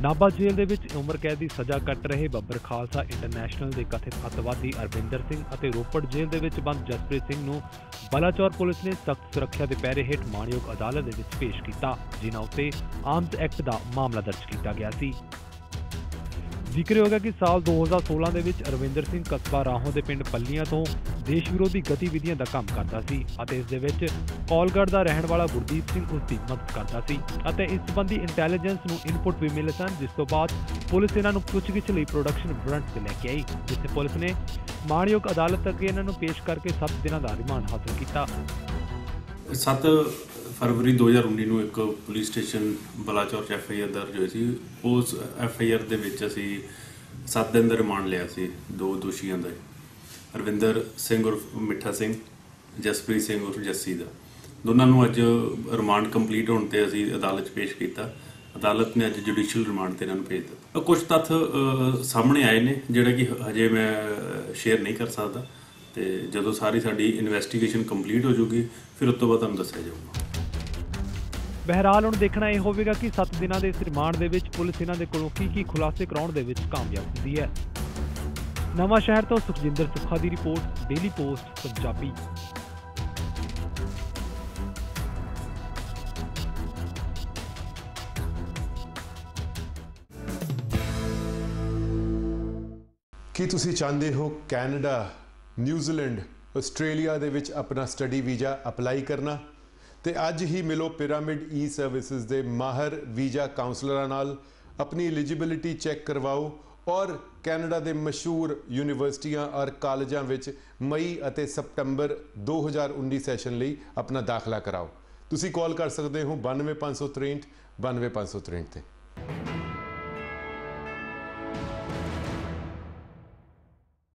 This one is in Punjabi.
ਨਾਭਾ ਜੇਲ੍ਹ ਦੇ ਵਿੱਚ ਉਮਰ ਕੈਦ ਦੀ ਸਜ਼ਾ ਕੱਟ ਰਹੇ ਬੱਬਰ ਖਾਲਸਾ ਇੰਟਰਨੈਸ਼ਨਲ ਦੇ ਕਥਿਤ ਅੱਤਵਾਦੀ ਅਰਵਿੰਦਰ ਸਿੰਘ ਅਤੇ ਰੋਪੜ ਜੇਲ੍ਹ ਦੇ ਵਿੱਚ ਬੰਦ ਜਸਪ੍ਰੀਤ ਸਿੰਘ ਨੂੰ ਬਲਾਚੌਰ ਪੁਲਿਸ ਨੇ ਸਖਤ ਸੁਰੱਖਿਆ ਦੇ ਪਹਿਰੇ ਹੇਠ ਮਾਣਯੋਗ ਅਦਾਲਤ ਦੇ ਵਿੱਚ ਪੇਸ਼ ਕੀਤਾ, ਜਿਨ੍ਹਾਂ ਉੱਤੇ ਆਰਮਸ ਐਕਟ ਦਾ ਮਾਮਲਾ ਦਰਜ ਕੀਤਾ ਗਿਆ ਸੀ। ਜ਼ਿਕਰਯੋਗ ਹੈ ਕਿ ਸਾਲ 2016 ਦੇ ਵਿੱਚ ਅਰਵਿੰਦਰ ਸਿੰਘ ਕਸਬਾ ਰਾਹੋਂ ਦੇ ਪਿੰਡ ਪੱਲੀਆਂ ਤੋਂ ਦੇਸ਼ ਵਿਰੋਧੀ ਗਤੀਵਿਧੀਆਂ ਦਾ ਕੰਮ ਕਰਦਾ ਸੀ ਅਤੇ ਇਸ ਦੇ ਵਿੱਚ ਕੌਲਗੜ੍ਹ ਦਾ ਰਹਿਣ ਵਾਲਾ ਗੁਰਦੀਪ ਸਿੰਘ ਉਸ ਦੀ ਮਦਦ ਕਰਦਾ ਸੀ ਅਤੇ ਇਸ ਸੰਬੰਧੀ ਇੰਟੈਲੀਜੈਂਸ ਨੂੰ ਇਨਪੁਟ ਵੀ ਮਿਲੇ ਸਨ, ਜਿਸ ਤੋਂ ਬਾਅਦ ਪੁਲਿਸ ਇਹਨਾਂ ਨੂੰ ਪੁੱਛਗਿੱਛ ਲਈ ਪ੍ਰੋਡਕਸ਼ਨ ਵਾਰੰਟ ਤੇ ਲੈ ਕੇ ਆਈ, ਜਿੱਥੇ ਪੁਲਿਸ ਨੇ ਮਾਣਯੋਗ ਅਦਾਲਤ ਅੱਗੇ ਇਹਨਾਂ ਨੂੰ ਪੇਸ਼ ਕਰਕੇ 7 ਦਿਨਾਂ ਦਾ ਰਿਮਾਂਡ ਹਾਸਲ ਕੀਤਾ। 7 ਫਰਵਰੀ 2019 ਨੂੰ ਇੱਕ ਪੁਲਿਸ ਸਟੇਸ਼ਨ ਬਲਾਚੌਰ 'ਚ ਐਫ ਆਈ ਆਰ ਦਰਜ ਹੋਈ ਸੀ। ਉਸ ਐਫ ਆਈ ਆਰ ਦੇ ਵਿੱਚ ਅਸੀਂ 7 ਦਿਨ ਦਾ ਰਿਮਾਂਡ ਲਿਆ ਸੀ, ਦੋ ਦੋਸ਼ੀਆਂ ਦਾ। ਅਰਵਿੰਦਰ ਸਿੰਘ ਉਰਫ ਮਿੱਠਾ ਸਿੰਘ, ਜਸਪ੍ਰੀਤ ਸਿੰਘ ਉਰਫ ਜੱਸੀ ਦਾ। ਦੋਨਾਂ ਨੂੰ ਅੱਜ ਰਿਮਾਂਡ ਕੰਪਲੀਟ ਹੋਣ ਤੇ ਅਸੀਂ ਅਦਾਲਤ 'ਚ ਪੇਸ਼ ਕੀਤਾ। ਅਦਾਲਤ ਨੇ ਅੱਜ ਜੁਡੀਸ਼ੀਅਲ ਰਿਮਾਂਡ ਤੇ ਇਹਨਾਂ ਨੂੰ ਭੇਜ ਦਿੱਤਾ। ਕੁਝ ਤੱਥ ਸਾਹਮਣੇ ਆਏ ਨੇ, ਜਿਹੜੇ ਕਿ ਹਜੇ ਮੈਂ ਸ਼ੇਅਰ ਨਹੀਂ ਕਰ ਸਕਦਾ। ਤੇ ਜਦੋਂ ਸਾਰੀ ਸਾਡੀ ਇਨਵੈਸਟੀਗੇਸ਼ਨ ਕੰਪਲੀਟ ਹੋ ਜੂਗੀ, ਫਿਰ ਉਸ ਤੋਂ ਬਾਅਦ ਤੁਹਾਨੂੰ ਦੱਸਿਆ ਜਾਊਗਾ। ਬਹਿਰਾਲ ਹੁਣ ਦੇਖਣਾ ਇਹ ਹੋਵੇਗਾ ਕਿ 7 ਦਿਨਾਂ ਦੇ ਇਸ ਰਿਮਾਂਡ ਦੇ ਵਿੱਚ ਪੁਲਿਸ ਇਹਨਾਂ ਦੇ ਕੋਲੋਂ ਕੀ ਕੀ ਖੁਲਾਸੇ ਕਰਾਉਣ ਦੇ ਵਿੱਚ ਕਾਮਯਾਬ ਹੁੰਦੀ ਹੈ। ਨਵਾਂ ਸ਼ਹਿਰ ਤੋਂ ਸੁਖਜਿੰਦਰ ਸੁਖਾ ਦੀ ਰਿਪੋਰਟ ਡੇਲੀ ਪੋਸਟ ਪੰਜਾਬੀ ਕੀ ਤੁਸੀਂ ਚਾਹੁੰਦੇ ਹੋ ਕੈਨੇਡਾ, ਨਿਊਜ਼ੀਲੈਂਡ, ਆਸਟ੍ਰੇਲੀਆ ਦੇ ਵਿੱਚ ਆਪਣਾ ਸਟੱਡੀ ਵੀਜ਼ਾ ਅਪਲਾਈ ਕਰਨਾ? ਤੇ ਅੱਜ ਹੀ ਮਿਲੋ ਪਿਰਾਮਿਡ ਈ ਸਰਵਿਸਿਜ਼ ਦੇ ਮਾਹਰ ਵੀਜ਼ਾ ਕਾਉਂਸਲਰਾਂ ਨਾਲ। ਆਪਣੀ ਐਲੀਜੀਬਿਲਿਟੀ ਚੈੱਕ ਕਰਵਾਓ ਔਰ ਕੈਨੇਡਾ ਦੇ ਮਸ਼ਹੂਰ ਯੂਨੀਵਰਸਿਟੀਆਂ ਔਰ ਕਾਲਜਾਂ ਵਿੱਚ ਮਈ ਅਤੇ ਸਤੰਬਰ 2019 ਸੈਸ਼ਨ ਲਈ ਆਪਣਾ ਦਾਖਲਾ ਕਰਾਓ। ਤੁਸੀਂ ਕਾਲ ਕਰ ਸਕਦੇ ਹੋ 92563 92563 ਤੇ।